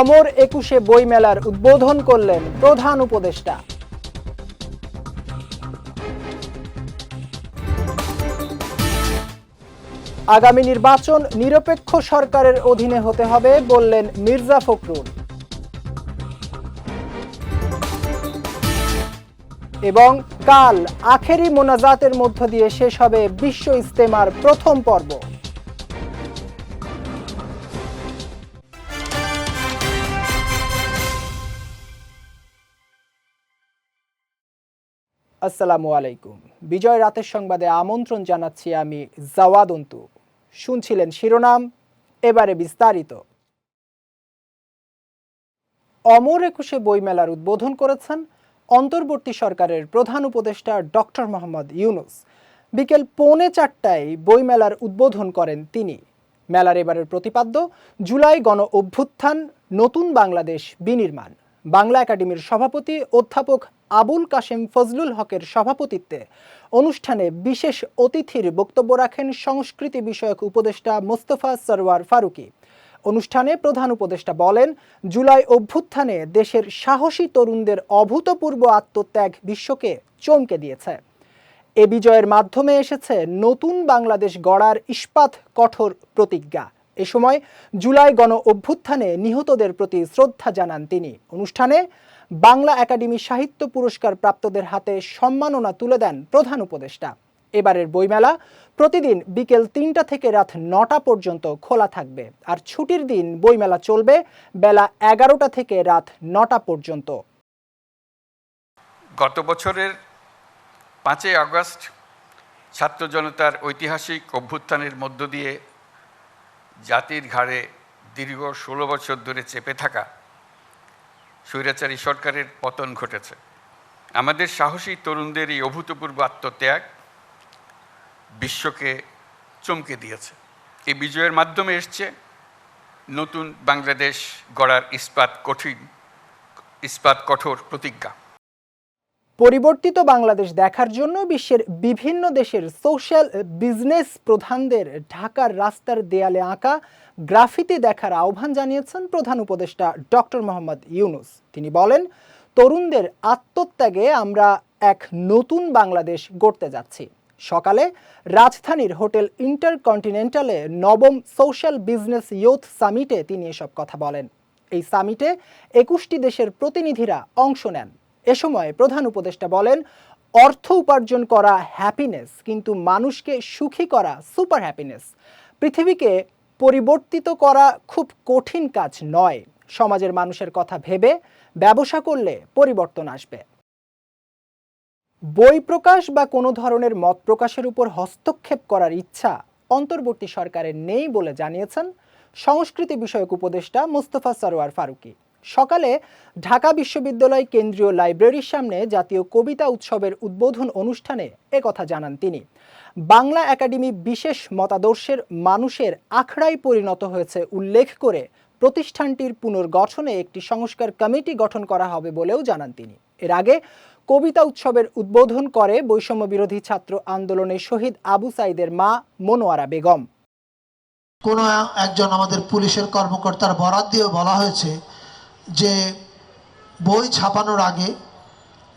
অমর একুশে বইমেলার উদ্বোধন করলেন প্রধান উপদেষ্টা। আগামী নির্বাচন নিরপেক্ষ সরকারের অধীনে হতে হবে বললেন মির্জা ফখরুল। এবং কাল আখেরি মোনাজাতের মধ্য দিয়ে শেষ হবে বিশ্ব ইস্তেমার প্রথম পর্ব। আসসালামু আলাইকুম। বিজয় রাতের সংবাদে আমন্ত্রণ জানাচ্ছি আমি জাওয়াদন্তু শুনছিলেন শিরোনাম, এবারে বিস্তারিত। অমর একুশে বইমেলার উদ্বোধন করেছেন অন্তর্বর্তী সরকারের প্রধান উপদেষ্টা ডক্টর মোহাম্মদ ইউনুস। বিকেল পৌনে চারটায় বইমেলার উদ্বোধন করেন তিনি। মেলার এবারের প্রতিপাদ্য, জুলাই গণ অভ্যুত্থান, নতুন বাংলাদেশ বিনির্মাণ। বাংলা একাডেমির সভাপতি অধ্যাপক আবুল কাশেম ফজলুল হকের সভাপতিত্বে অনুষ্ঠানে বিশেষ অতিথির বক্তব্য রাখেন সংস্কৃতি বিষয়ক উপদেষ্টা মোস্তফা সরওয়ার ফারুকী। অনুষ্ঠানে প্রধান উপদেষ্টা বলেন, জুলাই অভ্যুত্থানে দেশের সাহসী তরুণদের অভূতপূর্ব আত্মত্যাগ বিশ্বকে চমকে দিয়েছে। এ বিজয়ের মাধ্যমে এসেছে নতুন বাংলাদেশ গড়ার ইস্পাত কঠোর প্রতিজ্ঞা। এ সময় জুলাই গণ অভ্যুত্থানে নিহতদের প্রতি শ্রদ্ধা জানান তিনি। অনুষ্ঠানে বাংলা একাডেমি সাহিত্য পুরস্কার প্রাপ্তদের হাতে সম্মাননা তুলে দেন প্রধান উপদেষ্টা। এবারের বইমেলা প্রতিদিন বিকেল তিনটা থেকে রাত নটা পর্যন্ত খোলা থাকবে। আর ছুটির দিন বইমেলা চলবে বেলা এগারোটা থেকে রাত নটা পর্যন্ত। গত বছরের পাঁচই আগস্ট ছাত্র জনতার ঐতিহাসিক অভ্যুত্থানের মধ্য দিয়ে জাতির ঘাড়ে দীর্ঘ ষোলো বছর ধরে চেপে থাকা স্বৈরাচারী সরকারের পতন ঘটেছে। আমাদের সাহসী তরুণদের এই অভূতপূর্ব আত্মত্যাগ বিশ্বকে চমকে দিয়েছে। এই বিজয়ের মাধ্যমে এসছে নতুন বাংলাদেশ গড়ার ইস্পাত কঠিন, ইস্পাত কঠোর প্রতিজ্ঞা। পরিবর্তিত বাংলাদেশ দেখার জন্য বিশ্বের বিভিন্ন দেশের সোশ্যাল বিজনেস প্রধানদের ঢাকার রাস্তার দেয়ালে আঁকা গ্রাফিতি দেখার আহ্বান জানিয়েছেন প্রধান উপদেষ্টা ডক্টর মোহাম্মদ ইউনুস। তিনি বলেন, তরুণদের আত্মত্যাগে আমরা এক নতুন বাংলাদেশ গড়তে যাচ্ছি। সকালে রাজধানীর হোটেল ইন্টারকন্টিনেন্টালে নবম সোশ্যাল বিজনেস ইয়ুথ সামিটে তিনি এসব কথা বলেন। এই সামিটে একুশটি দেশের প্রতিনিধিরা অংশ নেন। এ সময় প্রধান উপদেষ্টা বলেন, অর্থ উপার্জন করা হ্যাপিনেস কিন্তু মানুষকে সুখী করা সুপার হ্যাপিনেস পৃথিবীকে পরিবর্তিত করা খুব কঠিন কাজ নয়। সমাজের মানুষের কথা ভেবে ব্যবসা করলে পরিবর্তন আসবে। বই প্রকাশ বা কোনো ধরনের মত প্রকাশের উপর হস্তক্ষেপ করার ইচ্ছা অন্তর্বর্তী সরকারের নেই বলে জানিয়েছেন সংস্কৃতি বিষয়ক উপদেষ্টা মোস্তফা সরোয়ার ফারুকী। সকালে ঢাকা বিশ্ববিদ্যালয় কেন্দ্রীয় লাইব্রেরির সামনে জাতীয় কবিতা উৎসবের উদ্বোধন অনুষ্ঠানে একথা জানান তিনি। বাংলা একাডেমি বিশেষ মতাদর্শের মানুষের আখড়ায় পরিণত হয়েছে উল্লেখ করে প্রতিষ্ঠানটির পুনর্গঠনে একটি সংস্কার কমিটি গঠন করা হবে বলেও জানান তিনি। এর আগে কবিতা উৎসবের উদ্বোধন করে বৈষম্য বিরোধী ছাত্র আন্দোলনের শহীদ আবু সাইদের মা মনোয়ারা বেগম। কোনো একজন আমাদের পুলিশের কর্মকর্তার বরাত দিয়ে বলা হয়েছে যে বই ছাপানোর আগে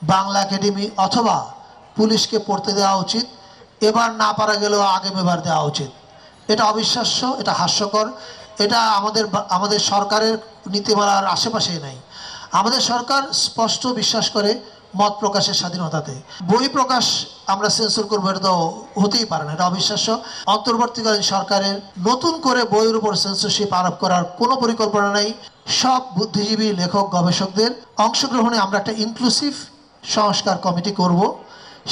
বাংলা একাডেমি অথবা পুলিশকে পড়তে দেওয়া উচিত, এবার না পারা গেলেও আগামীবার দেওয়া উচিত। এটা অবিশ্বাস্য, এটা হাস্যকর, এটা আমাদের আমাদের সরকারের নীতিমালার আশেপাশে নাই। আমাদের সরকার স্পষ্ট বিশ্বাস করে মত প্রকাশের স্বাধীনতাতে। বই প্রকাশ আমরা সেন্সর করব, এটা তো হতেই পারে না, এটা অবিশ্বাস্য। অন্তর্বর্তীকালীন সরকারের নতুন করে বইয়ের উপর সেন্সরশিপ আরোপ করার কোনো পরিকল্পনা নেই। সব বুদ্ধিজীবী, লেখক, গবেষকদের অংশগ্রহণে আমরা একটা ইনক্লুসিভ সংস্কার কমিটি করব।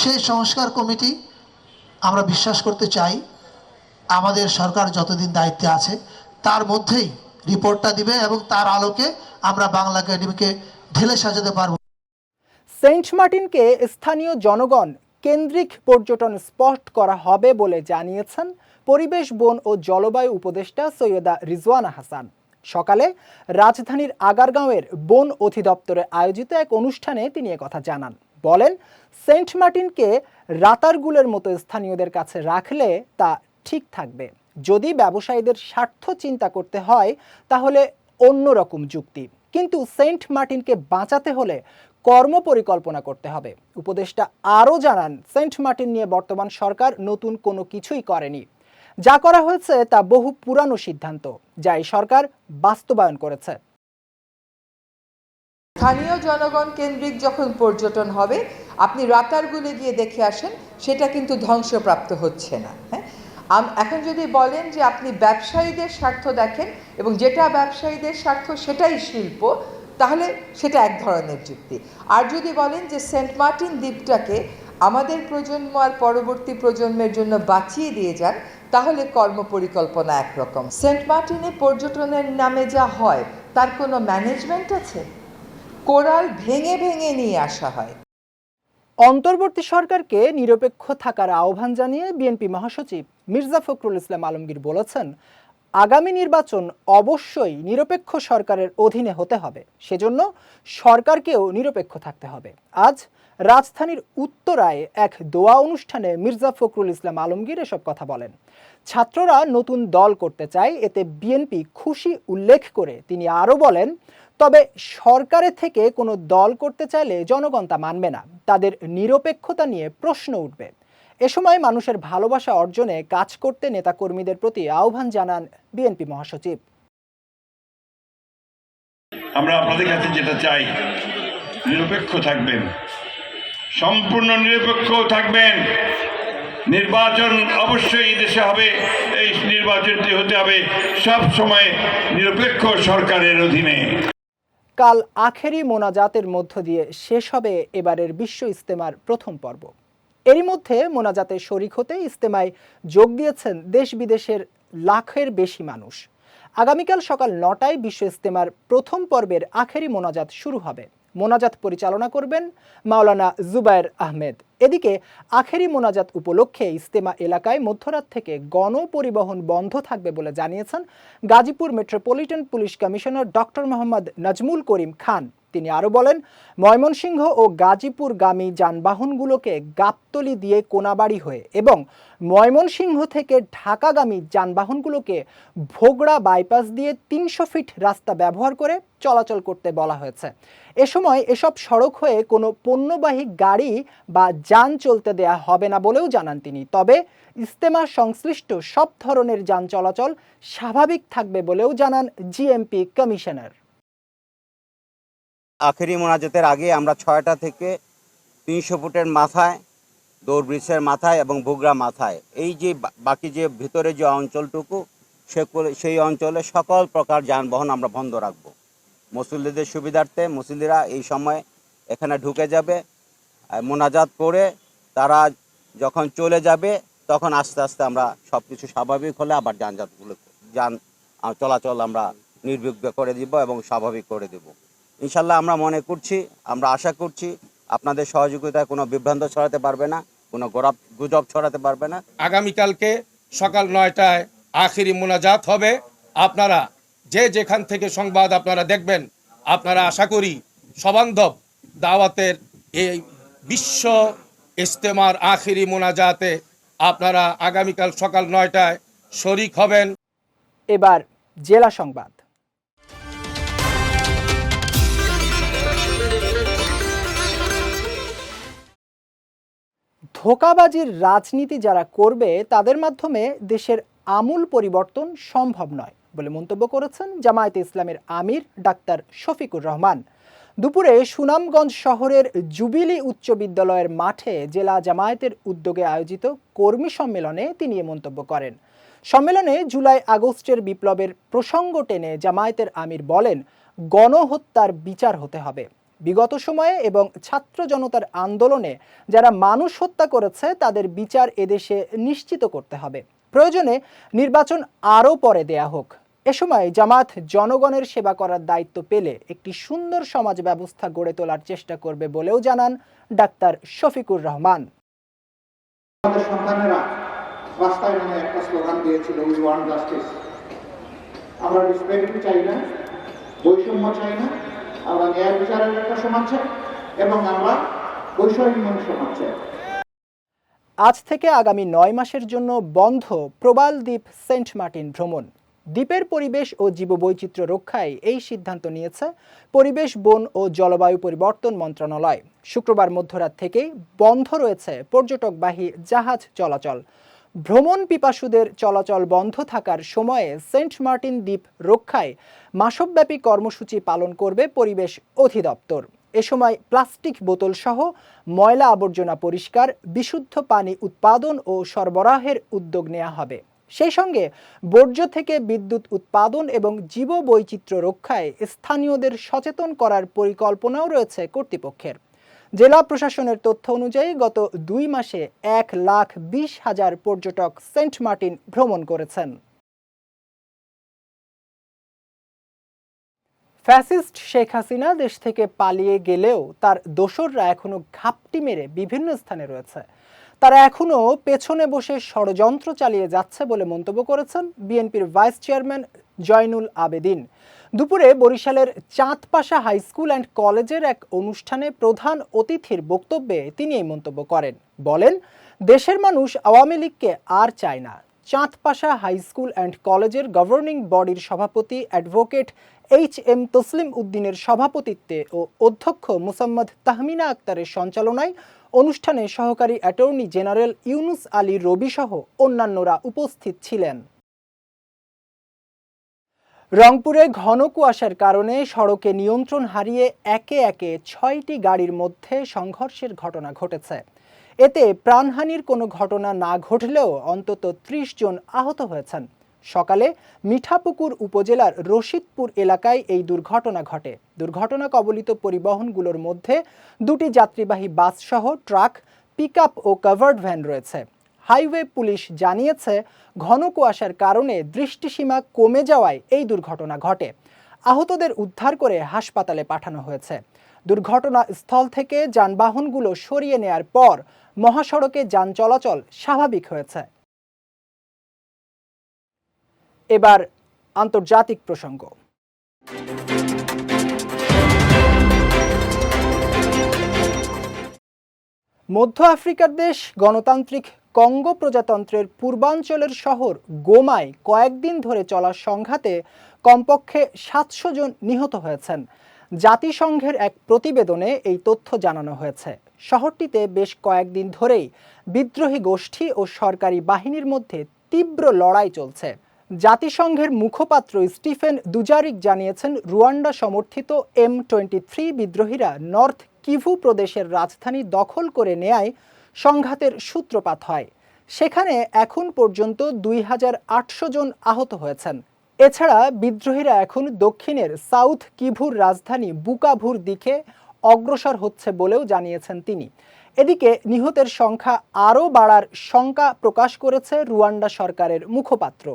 সেই সংস্কার কমিটি আমরা বিশ্বাস করতে চাই, আমাদের সরকার যতদিন দায়িত্বে আছে, তার মধ্যেই রিপোর্টটা দিবে এবং তার আলোকে আমরা বাংলা একাডেমিকে ঢেলে সাজাতে পারব। সেন্ট মার্টিনকে স্থানীয় জনগণ কেন্দ্রিক পর্যটন স্পট করা হবে বলে জানিয়েছেন পরিবেশ, বন ও জলবায়ু উপদেষ্টা সৈয়দা রিজওয়ানা হাসান। সকালে রাজধানীর আগারগাঁওয়ের বন অধিদপ্তরে আয়োজিত এক অনুষ্ঠানে তিনি কথা জানান। বলেন, সেন্ট মার্টিনকে রাতারগুলের মতো স্থানীয়দের কাছে রাখলে তা ঠিক থাকবে। যদি ব্যবসায়ীদের স্বার্থ চিন্তা করতে হয়, তাহলে অন্যরকম যুক্তি। কিন্তু সেন্ট মার্টিনকে বাঁচাতে হলে কর্মপরিকল্পনা করতে হবে। উপদেষ্টা আরও জানান, সেন্ট মার্টিন নিয়ে বর্তমান সরকার নতুন কোনো কিছুই করেনি। যা করা হয়েছে তা বহু পুরানো সিদ্ধান্ত, যা এই সরকার বাস্তবায়ন করেছে। স্থানীয় জনগণ কেন্দ্রিক যখন পর্যটন হবে, আপনি রাতারগুলে গিয়ে দেখে আসেন, সেটা কিন্তু ধ্বংসপ্রাপ্ত হচ্ছে না হ্যাঁ? এখন যদি বলেন যে আপনি ব্যবসায়ীদের স্বার্থ দেখেন, এবং যেটা ব্যবসায়ীদের স্বার্থ সেটাই শিল্প তাহলে সেটা এক ধরনের যুক্তি। আর যদি বলেন যে সেন্ট মার্টিন দ্বীপটাকে আমাদের প্রজন্ম আর পরবর্তী প্রজন্মের জন্য বাঁচিয়ে দিয়ে যান, তাহলে কর্ম পরিকল্পনা একরকম। সেন্ট মার্টিনে পর্যটনের নামে যা হয়, তার কোনো ম্যানেজমেন্ট আছে? কোরাল ভেঙে ভেঙে নিয়ে আসা হয়। অন্তর্বর্তী সরকারকে নিরপেক্ষ থাকার আহ্বান জানিয়ে বিএনপি মহাসচিব মির্জা ফখরুল ইসলাম আলমগীর বলেছেন আগামী নির্বাচন অবশ্যই নিরপেক্ষ সরকারের অধীনে হতে হবে। সেজন্য সরকারকেও নিরপেক্ষ থাকতে হবে। আজ রাজধানীর উত্তরায় এক দোয়া অনুষ্ঠানে মির্জা ফখরুল ইসলাম আলমগীর এসব কথা বলেন। ছাত্ররা নতুন দল করতে চায়, এতে বিএনপি খুশি উল্লেখ করে তিনি আরও বলেন, তবে সরকারের থেকে কোনো দল করতে চাইলে জনগণ তা মানবে না। তাদের নিরপেক্ষতা নিয়ে প্রশ্ন উঠবে। এ সময় মানুষের ভালোবাসা অর্জনে কাজ করতে নেতাকর্মীদের প্রতি আহ্বান জানান বিএনপি মহাসচিব। আমরা আপনাদের কাছে যেটা চাই নিরপেক্ষ থাকবেন। সম্পূর্ণ নিরপেক্ষ থাকবেন। নির্বাচন অবশ্যই দেশে হবে এই নির্বাচনটি হতে হবে সব সময় নিরপেক্ষ সরকারের অধীনে। কাল আখেরি মোনাজাতের মধ্য দিয়ে শেষ হবে এবারের বিশ্ব ইস্তেমার প্রথম পর্ব। এরই মধ্যে মোনাজাতে শরিক হতে ইস্তেমায় যোগ দিয়েছেন দেশ বিদেশের লাখের বেশি মানুষ। আগামীকাল সকাল নটায় বিশ্ব ইস্তেমার প্রথম পর্বের আখেরি মোনাজাত শুরু হবে। মোনাজাত পরিচালনা করবেন মাওলানা জুবায়ের আহমেদ। এদিকে আখেরি মোনাজাত উপলক্ষে ইস্তেমা এলাকায় মধ্যরাত থেকে গণপরিবহন বন্ধ থাকবে বলে জানিয়েছেন Gazipur metropolitan police commissioner doctor Mohammad Nazmul Karim Khan. তিনি আরও বলেন, ময়মনসিংহ ও গাজীপুরগামী যানবাহনগুলোকে গাবতলি দিয়ে কোনাবাড়ি হয়ে এবং ময়মনসিংহ থেকে ঢাকাগামী যানবাহনগুলোকে ভোগড়া বাইপাস দিয়ে তিনশো ফিট রাস্তা ব্যবহার করে চলাচল করতে বলা হয়েছে। এ সময় এসব সড়ক হয়ে কোনো পণ্যবাহী গাড়ি বা যান চলতে দেয়া হবে না বলেও জানান তিনি। তবে ইস্তেমা সংশ্লিষ্ট সব ধরনের যান চলাচল স্বাভাবিক থাকবে বলেও জানান জিএমপি কমিশনার। আখেরি মোনাজাতের আগে আমরা ছয়টা থেকে তিনশো ফুটের মাথায়, দৌড় ব্রিজের মাথায় এবং বুগরা মাথায়, এই যে বাকি যে ভিতরে যে অঞ্চলটুকু সে- সেই অঞ্চলে সকল প্রকার যানবাহন আমরা বন্ধ রাখব। মুসল্লিদের সুবিধার্থে মুসল্লিরা এই সময় এখানে ঢুকে যাবে। মোনাজাত করে তারা যখন চলে যাবে, তখন আস্তে আস্তে আমরা সব কিছু স্বাভাবিক হলে আবার যানজাতগুলো যান চলাচল আমরা নির্বিঘ্ন করে দিব এবং স্বাভাবিক করে দেব। ইনশাল্লাহ আমরা মনে করছি, আমরা আশা করছি, আপনাদের সহযোগিতায় কোনো বিভ্রান্ত ছড়াতে পারবে না, কোনো গোরাপ গুজব ছড়াতে পারবে না। আগামীকালকে সকাল নয়টায় আখিরি মোনাজাত হবে। আপনারা যে যেখান থেকে সংবাদ আপনারা দেখবেন, আপনারা আশা করি সবান্ধব দাওয়াতের এই বিশ্ব ইস্তেমার আখিরি মোনাজাতে আপনারা আগামীকাল সকাল নয়টায় শরিক হবেন। এবার জেলা সংবাদ। ধোকাবাজির রাজনীতি যারা করবে, তাদের মাধ্যমে দেশের আমূল পরিবর্তন সম্ভব নয় বলে মন্তব্য করেছেন জামায়াতে ইসলামের আমির ডাক্তার শফিকুর রহমান। দুপুরে সুনামগঞ্জ শহরের জুবিলি উচ্চ বিদ্যালয়ের মাঠে জেলা জামায়াতের উদ্যোগে আয়োজিত কর্মী সম্মেলনে তিনি এ মন্তব্য করেন। সম্মেলনে জুলাই আগস্টের বিপ্লবের প্রসঙ্গ টেনে জামায়াতের আমির বলেন, গণহত্যার বিচার হতে হবে। বিগত সময়ে এবং ছাত্র জনতার আন্দোলনে যারা মানুষ হত্যা করেছে, তাদের বিচার এদেশে নিশ্চিত করতে হবে। প্রয়োজনে নির্বাচন আরও পরে দেয়া হোক। এ সময় জামাত জনগণের সেবা করার দায়িত্ব পেলে একটি সুন্দর সমাজ ব্যবস্থা গড়ে তোলার চেষ্টা করবে বলেও জানান ডাক্তার শফিকুর রহমান। আমাদের সন্তানেরা রাস্তায় নেমে একটা স্লোগান দিয়েছিল উই ওয়ান্ট জাস্টিস আমরা ডিসপেরিটি চাই না বৈষম্য চাই না আমরা ন্যায় বিচারের একটা সমাজ চাই এবং আমরা সমাজ চাই। আজ থেকে আগামী নয় মাসের জন্য বন্ধ প্রবাল দ্বীপ সেন্ট মার্টিন ভ্রমণ। দ্বীপের পরিবেশ ও জীববৈচিত্র্য রক্ষায় এই সিদ্ধান্ত নিয়েছে পরিবেশ, বন ও জলবায়ু পরিবর্তন মন্ত্রণালয়। শুক্রবার মধ্যরাত থেকেই বন্ধ রয়েছে পর্যটকবাহী জাহাজ চলাচল। ভ্রমণ পিপাসুদের চলাচল বন্ধ থাকার সময়ে সেন্ট মার্টিন দ্বীপ রক্ষায় মাসব্যাপী কর্মসূচি পালন করবে পরিবেশ অধিদপ্তর। এ সময় প্লাস্টিক বোতল সহ ময়লা আবর্জনা পরিষ্কার, বিশুদ্ধ পানি উৎপাদন ও সরবরাহের উদ্যোগ নেওয়া হবে। সেই সঙ্গে বর্জ্য থেকে বিদ্যুৎ উৎপাদন এবং জীববৈচিত্র্য রক্ষায় স্থানীয়দের সচেতন করার পরিকল্পনাও রয়েছে কর্তৃপক্ষের। জেলা প্রশাসনের তথ্য অনুযায়ী গত দুই মাসে এক লাখ বিশ হাজার পর্যটক সেন্ট মার্টিন ভ্রমণ করেছেন। ফ্যাসিস্ট শেখ হাসিনা দেশ থেকে পালিয়ে গেলেও তার দোসররা এখনও ঘাপটি মেরে বিভিন্ন স্থানে রয়েছে। তারা এখনও পেছনে বসে ষড়যন্ত্র চালিয়ে যাচ্ছে বলে মন্তব্য করেছেন বিএনপির ভাইস চেয়ারম্যান জয়নুল আবেদিন। দুপুরে বরিশালের চাঁদপাশা হাই স্কুল অ্যান্ড কলেজের এক অনুষ্ঠানে প্রধান অতিথির বক্তব্যে তিনি এই মন্তব্য করেন। বলেন, দেশের মানুষ আওয়ামী লীগকে আর চায় না। চাঁদপাশা হাই স্কুল অ্যান্ড কলেজের গভর্নিং বডির সভাপতি অ্যাডভোকেট এইচ এম তসলিম উদ্দিনের সভাপতিত্বে ও অধ্যক্ষ মুসাম্মদ তাহমিনা আক্তারের সঞ্চালনায় অনুষ্ঠানে সহকারী অ্যাটর্নি জেনারেল ইউনুস আলী রবি সহ অন্যান্যরা উপস্থিত ছিলেন। রংপুরে ঘন কুয়াশার কারণে সড়কে নিয়ন্ত্রণ হারিয়ে একে একে ছয়টি গাড়ির মধ্যে সংঘর্ষের ঘটনা ঘটেছে। এতে প্রাণহানির কোনো ঘটনা না ঘটলেও অন্তত ত্রিশ জন আহত হয়েছেন। সকালে মিঠাপুকুর উপজেলার রশিদপুর এলাকায় এই দুর্ঘটনা ঘটে। দুর্ঘটনা কবলিত পরিবহনগুলোর মধ্যে দুটি যাত্রীবাহী বাস সহ ট্রাক, পিকআপ ও কাভার্ড ভ্যান রয়েছে। হাইওয়ে পুলিশ জানিয়েছে, ঘন কুয়াশার কারণে দৃষ্টিসীমা কমে যাওয়ায় এই দুর্ঘটনা ঘটে। আহতদের উদ্ধার করে হাসপাতালে পাঠানো হয়েছে। দুর্ঘটনা স্থল থেকে যানবাহনগুলো সরিয়ে নেয়ার পর মহাসড়কে যান চলাচল স্বাভাবিক হয়েছে। এবার আন্তর্জাতিক প্রসঙ্গ। মধ্য আফ্রিকার দেশ, গণতান্ত্রিক কঙ্গো প্রজাতন্ত্রের পূর্বাঞ্চলের শহর গোমায় কয়েকদিন ধরে চলা সংঘাতে কমপক্ষে সাতশো জন নিহত হয়েছেন। জাতিসংঘের এক প্রতিবেদনে এই তথ্য জানানো হয়েছে। শহরটিতে বেশ কয়েকদিন ধরেই বিদ্রোহী গোষ্ঠী ও সরকারি বাহিনীর মধ্যে তীব্র লড়াই চলছে। জাতিসংঘের মুখপাত্র স্টিফেন দুজারিক জানিয়েছেন, রুয়ান্ডা সমর্থিত এম টোয়েন্টি থ্রি বিদ্রোহীরা নর্থ কিভু প্রদেশের রাজধানী দখল করে নেয়ায় সংঘাতের সূত্রপাত হয়। সেখানে এখন পর্যন্ত দুই হাজার আটশো জন আহত হয়েছেন। এছাড়া বিদ্রোহীরা এখন দক্ষিণের সাউথ কিভুর রাজধানী বুকাভুর দিকে অগ্রসর হচ্ছে বলেও জানিয়েছেন তিনি। এদিকে নিহতের সংখ্যা আরও বাড়ার শঙ্কা প্রকাশ করেছে রুয়ান্ডা সরকারের মুখপাত্র।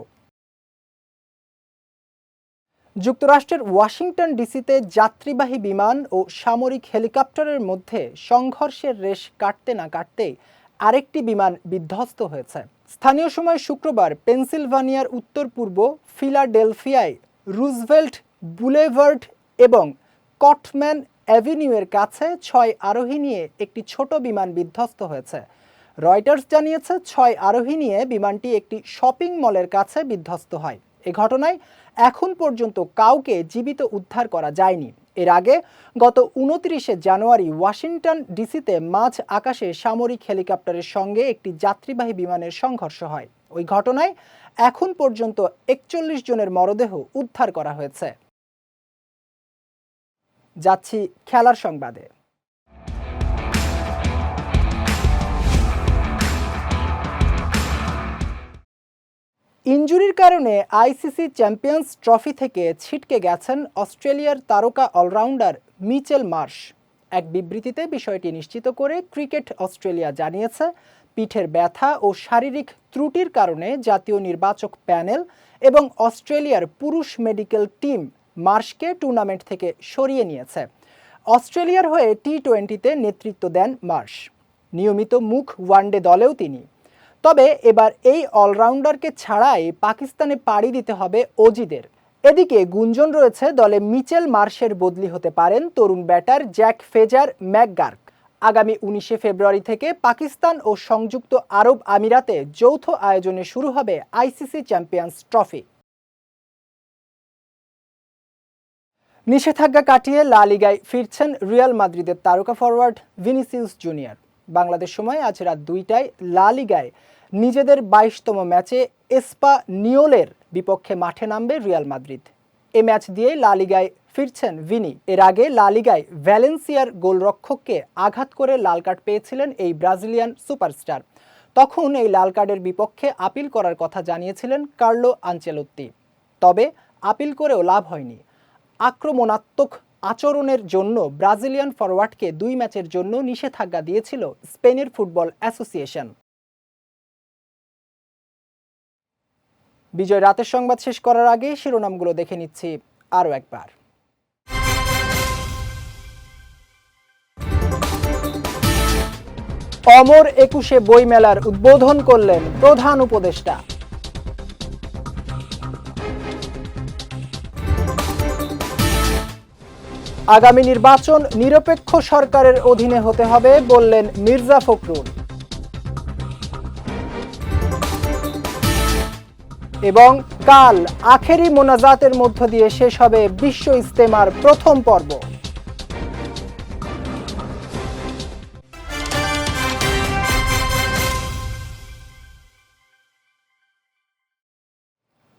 যুক্তরাষ্ট্রের ওয়াশিংটন ডিসিতে যাত্রীবাহী বিমান ও সামরিক হেলিকপ্টারের মধ্যে সংঘর্ষের রেশ কাটতে না কাটতেই আরেকটি বিমান বিধ্বস্ত হয়েছে। স্থানীয় সময় শুক্রবার পেনসিলভানিয়ার উত্তর পূর্ব ফিলাডেলফিয়ায় রুজভেল্ট, বুলেভার্ড এবং কটম্যান অ্যাভিনিউয়ের কাছে ছয় আরোহী নিয়ে একটি ছোট বিমান বিধ্বস্ত হয়েছে। রয়টার্স জানিয়েছে, ছয় আরোহী নিয়ে বিমানটি একটি শপিং মলের কাছে বিধ্বস্ত হয়। এ ঘটনায় এখন পর্যন্ত কাউকে জীবিত উদ্ধার করা যায়নি। এর আগে গত উনত্রিশে জানুয়ারি ওয়াশিংটন ডিসিতে মাঝ আকাশে সামরিক হেলিকপ্টারের সঙ্গে একটি যাত্রীবাহী বিমানের সংঘর্ষ হয়। ওই ঘটনায় এখন পর্যন্ত একচল্লিশ জনের মরদেহ উদ্ধার করা হয়েছে। যাচ্ছি খেলার সংবাদে। ইনজুরির কারণে আইসিসি চ্যাম্পিয়ন্স ট্রফি থেকে ছিটকে গেছেন অস্ট্রেলিয়ার তারকা অলরাউন্ডার মিচেল মার্শ। এক বিবৃতিতে বিষয়টি নিশ্চিত করে ক্রিকেট অস্ট্রেলিয়া জানিয়েছে, পিঠের ব্যথা ও শারীরিক ত্রুটির কারণে জাতীয় নির্বাচক প্যানেল এবং অস্ট্রেলিয়ার পুরুষ মেডিকেল টিম মার্শকে টুর্নামেন্ট থেকে সরিয়ে নিয়েছে। অস্ট্রেলিয়ার হয়ে টি টোয়েন্টিতে নেতৃত্ব দেন মার্শ। নিয়মিত মুখ ওয়ানডে দলেও তিনি। তবে এবার এই অলরাউন্ডারকে ছাড়াই পাকিস্তানে পাড়ি দিতে হবে অজিদের। এদিকে গুঞ্জন রয়েছে দলে মিচেল মার্শের বদলি হতে পারেন তরুণ ব্যাটার জ্যাক ফেজার ম্যাকগার্ক। আগামী উনিশে ফেব্রুয়ারি থেকে পাকিস্তান ও সংযুক্ত আরব আমিরাতে যৌথ আয়োজনে শুরু হবে আইসিসি চ্যাম্পিয়ন্স ট্রফি। নিষেধাজ্ঞা কাটিয়ে লা লিগায় ফিরছেন রিয়াল মাদ্রিদের তারকা ফরওয়ার্ড ভিনিসিউস জুনিয়র। বাংলাদেশ সময় আজ রাত দুইটায় লা লিগায় নিজেদের বাইশতম ম্যাচে এসপা নিওলের বিপক্ষে মাঠে নামবে রিয়াল মাদ্রিদ। এ ম্যাচ দিয়েই লা লিগায় ফিরছেন ভিনি। এর আগে লা লিগায় ভ্যালেন্সিয়ার গোলরক্ষককে আঘাত করে লাল কার্ড পেয়েছিলেন এই ব্রাজিলিয়ান সুপারস্টার। তখন এই লাল কার্ডের বিপক্ষে আপিল করার কথা জানিয়েছিলেন কার্লো আঞ্চেলোত্তি। তবে আপিল করেও লাভ হয়নি। আক্রমণাত্মক আচরণের জন্য ব্রাজিলিয়ান ফরওয়ার্ডকে দুই ম্যাচের জন্য নিষেধাজ্ঞা দিয়েছিল স্পেনের ফুটবল অ্যাসোসিয়েশন। বিজয় রাতের সংবাদ শেষ করার আগে শিরোনামগুলো দেখে নিচ্ছি আরও একবার। অমর একুশে বইমেলার উদ্বোধন করলেন প্রধান উপদেষ্টা। আগামী নির্বাচন নিরপেক্ষ সরকারের অধীনে হতে হবে বললেন মির্জা ফখরুল। এবং কাল আখেরি মোনাজাতের মধ্য দিয়ে শেষ হবে বিশ্ব ইস্তেমার প্রথম পর্ব।